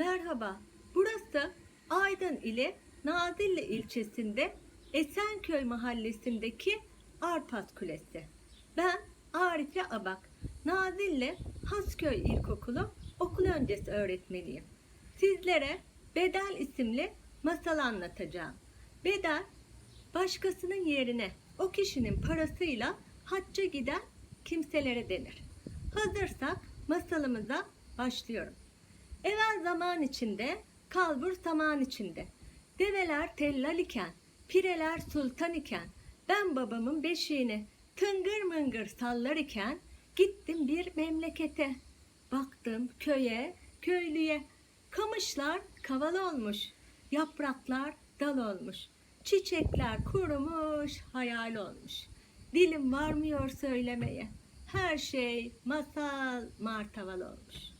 Merhaba, burası Aydın ile Nazilli ilçesinde Esenköy mahallesindeki Arpas Kulesi. Ben Arife Abak, Nazilli Hasköy İlkokulu okul öncesi öğretmeniyim. Sizlere Bedel isimli masal anlatacağım. Bedel, başkasının yerine o kişinin parasıyla hacca giden kimselere denir. Hazırsak masalımıza başlıyorum. Evvel zaman içinde, kalbur zaman içinde. Develer tellal iken, pireler sultan iken, ben babamın beşiğini tıngır mıngır sallar iken, gittim bir memlekete. Baktım köye, köylüye. Kamışlar kaval olmuş, yapraklar dal olmuş. Çiçekler kurumuş, hayal olmuş. Dilim varmıyor söylemeye. Her şey masal martaval olmuş.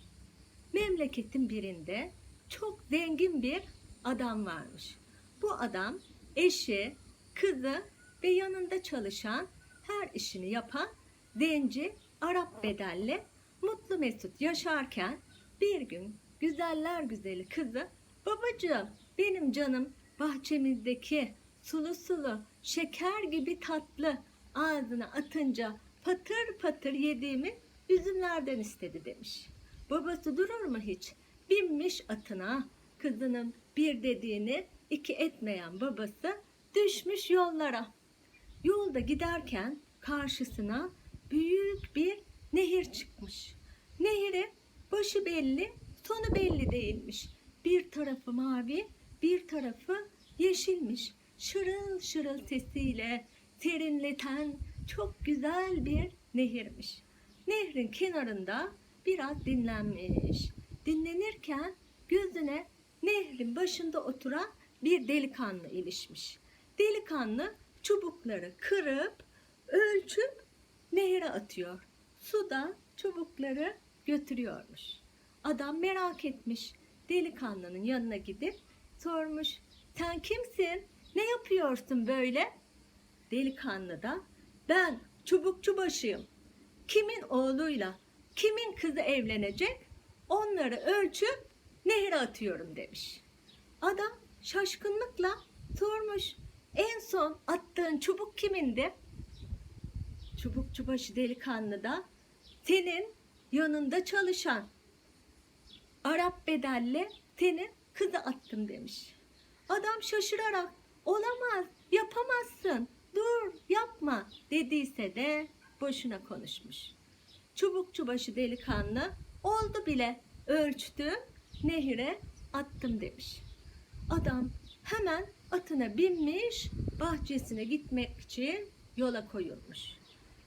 Memleketin birinde çok zengin bir adam varmış. Bu adam eşi, kızı ve yanında çalışan her işini yapan zenci Arap bedelli mutlu mesut yaşarken bir gün güzeller güzeli kızı babacığım benim canım bahçemizdeki sulu sulu şeker gibi tatlı ağzına atınca patır patır yediğimi üzümlerden istedi demiş. Babası durur mu hiç? Binmiş atına kızının bir dediğini iki etmeyen babası düşmüş yollara. Yolda giderken karşısına büyük bir nehir çıkmış. Nehirin başı belli, sonu belli değilmiş. Bir tarafı mavi, bir tarafı yeşilmiş. Şırıl şırıl sesiyle serinleten çok güzel bir nehirmiş. Nehrin kenarında biraz dinlenmiş. Dinlenirken gözüne nehrin başında oturan bir delikanlı ilişmiş. Delikanlı çubukları kırıp ölçüp nehre atıyor. Suda çubukları götürüyormuş. Adam merak etmiş. Delikanlının yanına gidip sormuş. Sen kimsin? Ne yapıyorsun böyle? Delikanlı da ben çubukçu başıyım. Kimin oğluyla kimin kızı evlenecek onları ölçüp nehre atıyorum demiş. Adam şaşkınlıkla sormuş. En son attığın çubuk kimindi? Çubukçu başı delikanlı da senin yanında çalışan Arap bedelli senin kızı attım demiş. Adam şaşırarak olamaz yapamazsın dur yapma dediyse de boşuna konuşmuş. Çubukçu başı delikanlı oldu bile ölçtüm nehire attım demiş. Adam hemen atına binmiş bahçesine gitmek için yola koyulmuş.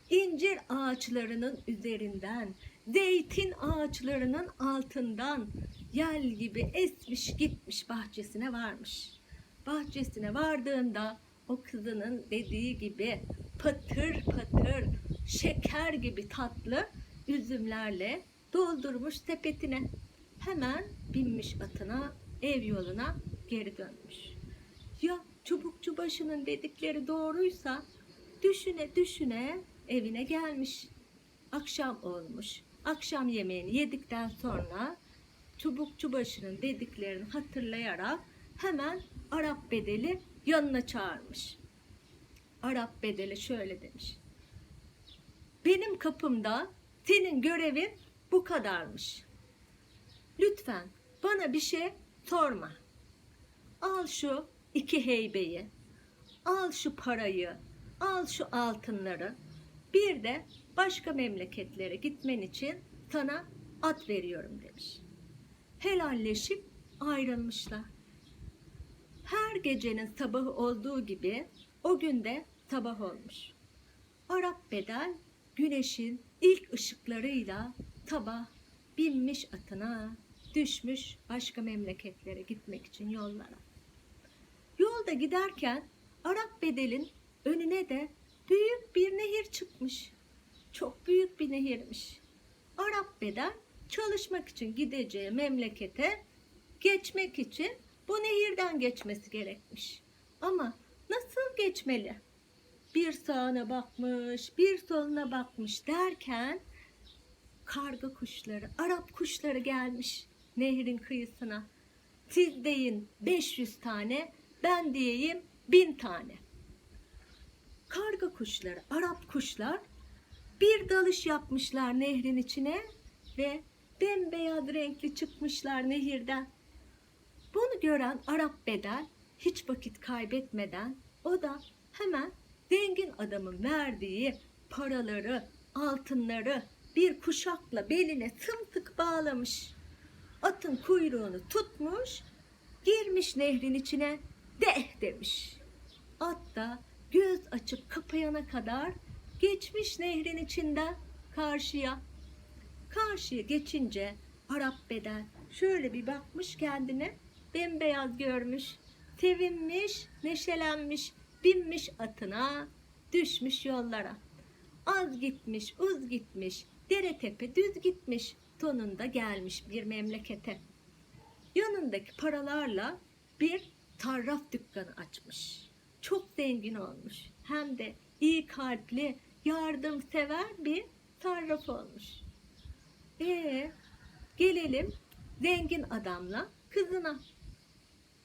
İncir ağaçlarının üzerinden, zeytin ağaçlarının altından yel gibi esmiş gitmiş bahçesine varmış. Bahçesine vardığında o kızının dediği gibi patır patır şeker gibi tatlı üzümlerle doldurmuş sepetine. Hemen binmiş atına, ev yoluna geri dönmüş. Ya çubukçu başının dedikleri doğruysa düşüne düşüne evine gelmiş. Akşam olmuş. Akşam yemeğini yedikten sonra çubukçu başının dediklerini hatırlayarak hemen Arap bedeli yanına çağırmış. Arap bedeli şöyle demiş. Benim kapımda senin görevin bu kadarmış. Lütfen bana bir şey sorma. Al şu iki heybeyi, al şu parayı, al şu altınları. Bir de başka memleketlere gitmen için sana at veriyorum demiş. Helalleşip ayrılmışlar. Her gecenin sabahı olduğu gibi o günde sabah olmuş. Arap bedel güneşin ilk ışıklarıyla sabah binmiş atına düşmüş başka memleketlere gitmek için yollara. Yolda giderken Arap bedelin önüne de büyük bir nehir çıkmış. Çok büyük bir nehirmiş. Arap bedel çalışmak için gideceği memlekete geçmek için bu nehirden geçmesi gerekmiş. Ama nasıl geçmeli? Bir sağına bakmış, bir soluna bakmış derken karga kuşları, Arap kuşları gelmiş. nehrin kıyısına. Siz deyin 500 tane, ben diyeyim 1000 tane. Karga kuşları, Arap kuşlar bir dalış yapmışlar nehrin içine ve bembeyaz renkli çıkmışlar nehirden. Bunu gören Arap bedel hiç vakit kaybetmeden o da hemen zengin adamın verdiği paraları, altınları bir kuşakla beline sımsıkı bağlamış. Atın kuyruğunu tutmuş, girmiş nehrin içine deh demiş. At da göz açıp kapayana kadar geçmiş nehrin içinden karşıya. Karşıya geçince Arap beden şöyle bir bakmış kendine bembeyaz görmüş. Sevinmiş, neşelenmiş, binmiş atına, düşmüş yollara. Az gitmiş, uz gitmiş, dere tepe düz gitmiş, sonunda gelmiş bir memlekete. Yanındaki paralarla bir tarraf dükkanı açmış. Çok zengin olmuş. Hem de iyi kalpli, yardımsever bir tarraf olmuş. Ee, gelelim zengin adamla kızına.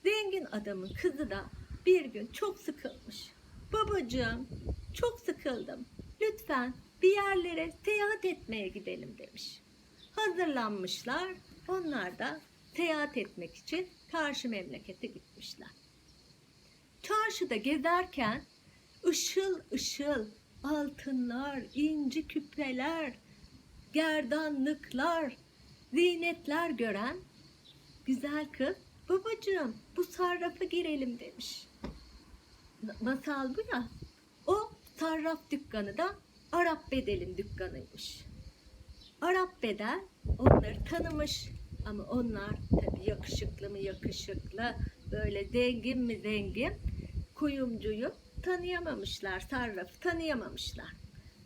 Zengin adamın kızı da bir gün çok sıkılmış. Babacığım, çok sıkıldım. Lütfen bir yerlere seyahat etmeye gidelim demiş. Hazırlanmışlar. Onlar da seyahat etmek için karşı memlekete gitmişler. Çarşıda gezerken ışıl ışıl altınlar, inci küpeler, gerdanlıklar, zinetler gören güzel kız babacığım bu sarrafa girelim demiş. Masal bu ya. O sarraf dükkanı da Arap Bedel'in dükkanıymış. Arap Bedel onları tanımış ama onlar tabii yakışıklı mı yakışıklı, böyle zengin mi zengin, kuyumcuyu tanıyamamışlar, sarrafı tanıyamamışlar.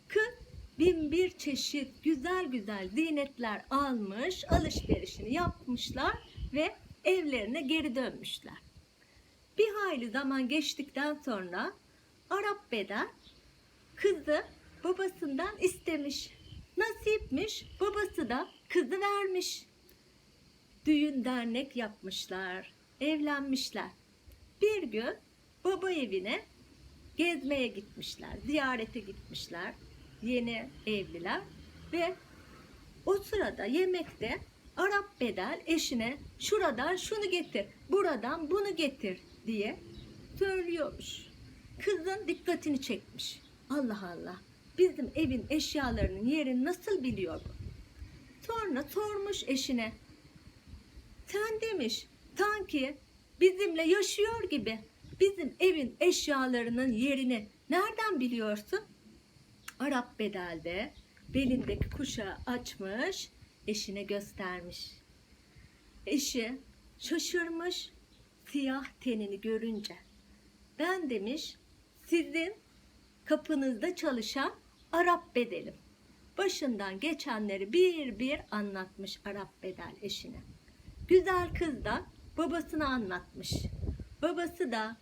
Kız bin bir çeşit güzel güzel zinetler almış, alışverişini yapmışlar ve evlerine geri dönmüşler. Bir hayli zaman geçtikten sonra Arap Bedel kızı babasından istemiş. Nasipmiş, babası da kızı vermiş. Düğün dernek yapmışlar, evlenmişler. Bir gün baba evine gezmeye gitmişler, ziyarete gitmişler. Yeni evliler ve o sırada yemekte Arap bedel eşine şuradan şunu getir, buradan bunu getir diye söylüyormuş. Kızın dikkatini çekmiş. Allah Allah bizim evin eşyalarının yerini nasıl biliyor bu? Sonra sormuş eşine. Sen demiş sanki bizimle yaşıyor gibi bizim evin eşyalarının yerini nereden biliyorsun? Arap bedelde belindeki kuşağı açmış, eşine göstermiş. Eşi şaşırmış siyah tenini görünce. Ben demiş sizin kapınızda çalışan Arap bedelim. Başından geçenleri bir bir anlatmış Arap bedel eşine. Güzel kız da babasına anlatmış. Babası da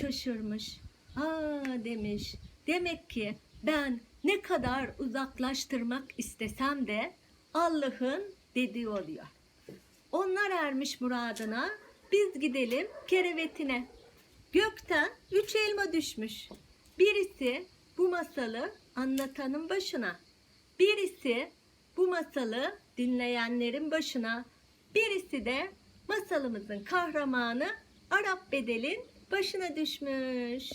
şaşırmış. Aa demiş. Demek ki ben ne kadar uzaklaştırmak istesem de Allah'ın dediği oluyor. Onlar ermiş muradına, biz gidelim kerevetine. Gökten üç elma düşmüş. Birisi bu masalı anlatanın başına. Birisi bu masalı dinleyenlerin başına. Birisi de masalımızın kahramanı Arap Bedel'in başına düşmüş.